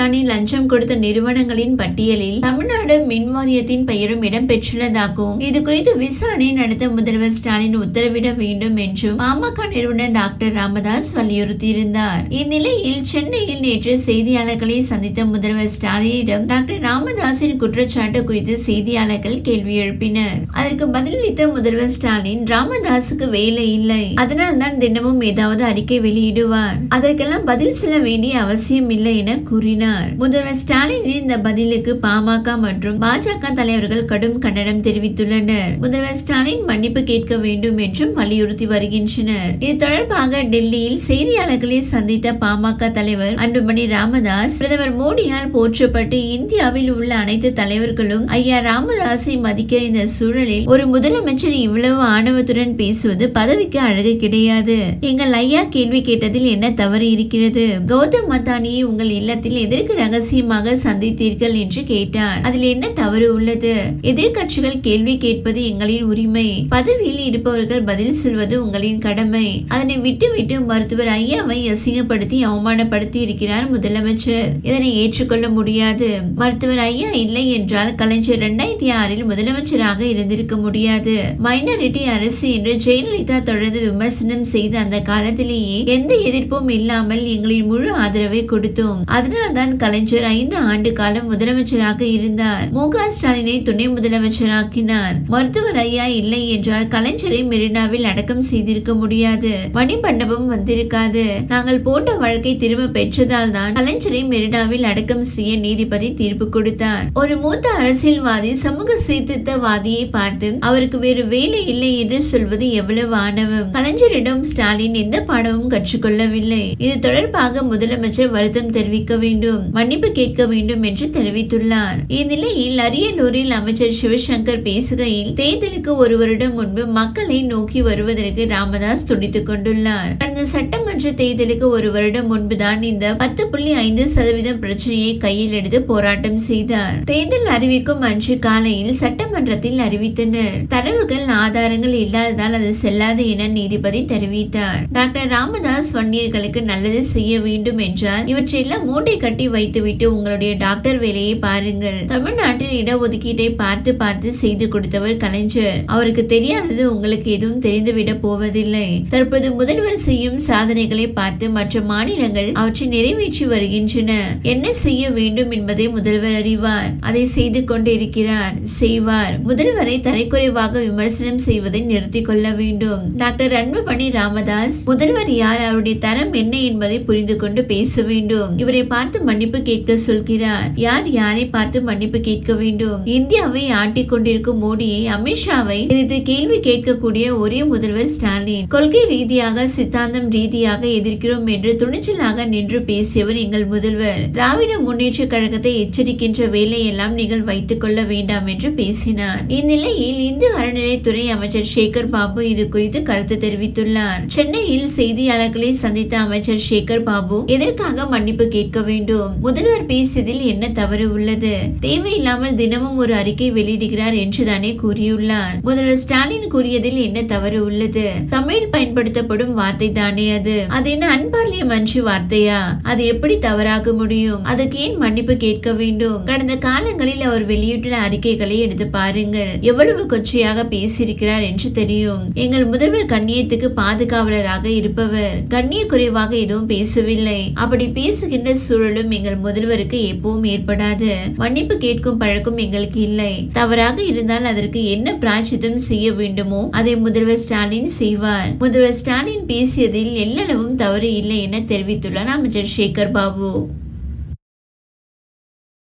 மத்தானி லஞ்சம் கொடுத்த நிறுவனங்களின் பட்டியலில் தமிழ்நாடு மின் வாரியத்தின் பெயரும் இடம்பெற்றுள்ளதாகவும் இது குறித்து விசாரணை நடத்த முதல்வர் ஸ்டாலின் உத்தரவிட வேண்டும் என்றும் பாமக நிறுவனர் டாக்டர் ராமதாஸ் வலியுறுத்தியிருந்தார். இந்நிலையில் சென்னையில் நேற்று செய்தியாளர்களை சந்தித்த முதல்வர் ஸ்டாலினிடம் டாக்டர் ராமதாஸின் குற்றச்சாட்டு குறித்து செய்தியாளர்கள் கேள்வி எழுப்பினர். அதற்கு பதிலளித்த முதல்வர் ஸ்டாலின் ராமதாஸுக்கு வேலை இல்லை. அதனால் தான் தினமும் ஏதாவது அறிக்கை வெளியிடுவார். அதற்கெல்லாம் பதில் சொல்ல வேண்டிய அவசியம் இல்லை என கூறினார். முதல்வர் ஸ்டாலினின் இந்த பதிலுக்கு பாமக மற்றும் பாஜக தலைவர்கள் கடும் கண்டனம் தெரிவித்துள்ளனர். முதல்வர் ஸ்டாலின் மன்னிப்பு கேட்க வேண்டும் என்றும் வலியுறுத்தி வருகின்றனர். இது தொடர்பாக டெல்லியில் செய்தியாளர்களை சந்தித்த பாமக தலைவர் அன்புமணி ராமதாஸ் பிரதமர் மோடியால் போற்றப்பட்டு இந்தியாவில் உள்ள அனைத்து தலைவர்களும் ஐயா ராமதாஸை மதிக்கிற இந்த சூழலில் ஒரு முதலமைச்சர் இவ்வளவு ஆணவத்துடன் பேசுவது பதவிக்கு அழகு கிடையாது. எங்கள் ஐயா கேள்வி கேட்டதில் என்ன தவறு இருக்கிறது? கௌதம் மத்தானியை உங்கள் இல்லத்தில் எதற்கு ரகசியமாக சந்தித்தீர்கள் என்று கேட்டார். அதில் என்ன தவறு உள்ளது? எதிர்கட்சிகள் கேள்வி கேட்பது எங்களின் உரிமை. பதவியில் இருப்பவர்கள் பதில் சொல்வது உங்களின் கடமை. அதனை விட்டுவிட்டு மருத்துவர் ஐயாவை அசிங்கப்படுத்தி அவமானப்படுத்தி இருக்கிறார் முதலமைச்சர். இதனை ஏற்றுக்கொள்ள முடியாது. மருத்துவர் ஐயா இல்லை என்றால் கலைஞர் இரண்டாயிரத்தி ஆறில் முதலமைச்சராக இருந்திருக்க முடியாது. மைனாரிட்டி அரசு என்று ஜெயலலிதா தொடர்ந்து விமர்சனம் செய்த அந்த காலத்திலேயே எந்த எதிர்ப்பும் இல்லாமல் எங்களின் முழு ஆதரவை கொடுத்தோம். அதனால்தான் கலைஞர் ஐந்து ஆண்டு காலம் முதலமைச்சராக இருந்தார். மு க ஸ்டாலினை துணை முதலமைச்சராக்கினார். மருத்துவர் ஐயா இல்லை என்றால் கலைஞரை மெரினாவில் அடக்கம் செய்திருக்க முடியாது. மணிமண்டபம் வந்திருக்காது. நாங்கள் போட்ட வழக்கை திரும்ப பெற்றதால் தான் கலைஞரை மெரினாவில் அடக்கம் செய்ய நீதிபதி தீர்ப்பு கொடுத்தார். ஒரு மூத்த அரசியல்வாதி சமூக சீர்திருத்தவாதியை பார்த்து அவருக்கு வேறு வேலை இல்லை என்று சொல்வது எவ்வளவு ஆணவம். கலைஞரிடம் ஸ்டாலின் எந்த பாடமும் கற்றுக்கொள்ளவில்லை. இது தொடர்பாக முதலமைச்சர் வருத்தம் தெரிவிக்க வேண்டும். மன்னிப்பு கேட்க வேண்டும் என்று தெரிவித்துள்ளார். இந்நிலையில் அரியலூரில் அமைச்சர் சிவசங்கர் பேசுகையில் தேர்தலுக்கு ஒரு வருடம் முன்பு மக்களை நோக்கி வருவதற்கு ராமதாஸ் துடித்துக் கொண்டுள்ளார். கடந்த சட்டமன்ற தேர்தலுக்கு ஒரு வருடம் முன்புதான் இந்த பத்து புள்ளி ஐந்து சதவீதம் பிரச்சனையை கையில் எடுத்து போராட்டம் செய்தார். தேர்தல் அறிவிக்கும் அன்று காலையில் சட்டமன்றத்தில் அறிவித்தனர். தரவுகள் ஆதாரங்கள் இல்லாததால் அது செல்லாது என நீதிபதி தெரிவித்தார். டாக்டர் ராமதாஸ் வன்னியர்களுக்கு நல்லது செய்ய வேண்டும் என்றால் இவற்றையெல்லாம் மூட்டை கட்டி வைத்துவிட்டு உங்களுடைய டாக்டர் வேலையை பாருங்கள். தமிழ்நாட்டில் இடஒதுக்கீட்டை பார்த்து பார்த்து செய்து கொடுத்தவர் கலைஞர். அவருக்கு தெரியாதது உங்களுக்கு எதுவும் தெரிந்துவிட போவதில்லை. தற்போது முதல்வர் செய்யும் சாதனைகளை பார்த்து மற்ற மாநிலங்கள் அவற்றை நிறைவேற்றி வருகின்றன. என்ன செய்ய வேண்டும் என்பதை முதல்வர் அறிவார். அதை செய்து கொண்டிருக்கிறார். செய்வார். முதல்வரை தரைக்குறைவாக விமர்சனம் செய்வதை நிறுத்திக் கொள்ள வேண்டும். டாக்டர் அன்புமணி ராமதாஸ் முதல்வர் யார்? அவருடைய தரம் என்ன என்பதை புரிந்து கொண்டு பேச வேண்டும். இவரை பார்த்து மன்னிப்பு கேட்க சொல்கிறார். யார் யாரை பார்த்து மன்னிப்பு கேட்க வேண்டும்? இந்தியாவை ஆட்டிக் கொண்டிருக்கும் மோடியை அமித்ஷாவை எதிர்த்து கேள்வி கேட்கக்கூடிய ஒரே முதல்வர் ஸ்டாலின். கொள்கை ரீதியாக சித்தாந்தம் ரீதியாக எதிர்க்கிறோம் என்று துணிச்சலாக நின்று பேசியவர் எங்கள் முதல்வர். திராவிட முன்னேற்ற கழகத்தை எச்சரிக்கின்ற வேலையெல்லாம் நீங்கள் வைத்துக் கொள்ள வேண்டாம் என்று பேசினார். இந்நிலையில் இந்து அறநிலைத்துறை அமைச்சர் சேகர் பாபு இது குறித்து கருத்து தெரிவித்துள்ளார். சென்னையில் செய்தியாளர்களை சந்தித்த அமைச்சர் சேகர் பாபு எதற்காக மன்னிப்பு கேட்க வேண்டும்? முதல்வர் பேசியதில் என்ன தவறு உள்ளது? தேவையில்லாமல் தினமும் ஒரு அறிக்கை வெளியிடுகிறார் என்றுதானே கூறியுள்ளார். முதல்வர் ஸ்டாலின் கூறியதில் என்ன தவறு உள்ளது? தமிழில் பயன்படுத்தப்படும் வார்த்தை தானே அது? அது என்ன அன்பார்லியமன்றி வார்த்தையா? அது எப்படி தவறாக முடியும்? அதுக்கு ஏன் மன்னிப்பு கேட்க வேண்டும்? கடந்த காலங்களில் அவர் வெளியிட்டுள்ள அறிக்கைகளை எடுத்து பாருங்கள். எவ்வளவு கொச்சையாக பேசியிருக்கிறார் என்று தெரியும். எங்கள் முதல்வர் கண்ணியத்துக்கு பாதுகாவலராக இருப்பவர். கண்ணிய குறைவாக எதுவும் பேசவில்லை. அப்படி பேசுகின்ற சூழலும் எங்கள் முதல்வருக்கு எப்பவும் ஏற்படாது. மன்னிப்பு கேட்கும் பழக்கம் எங்களுக்கு இல்லை. தவறாக இருந்தால் அதற்கு என்ன பிராச்சித்தம் செய்ய வேண்டுமோ அதை முதல்வர் ஸ்டாலின் செய்வார். முதல்வர் ஸ்டாலின் பேசியதில் எல்லளவும் தவறு இல்லை என தெரிவித்துள்ளார் அமைச்சர் சேகர் பாபு.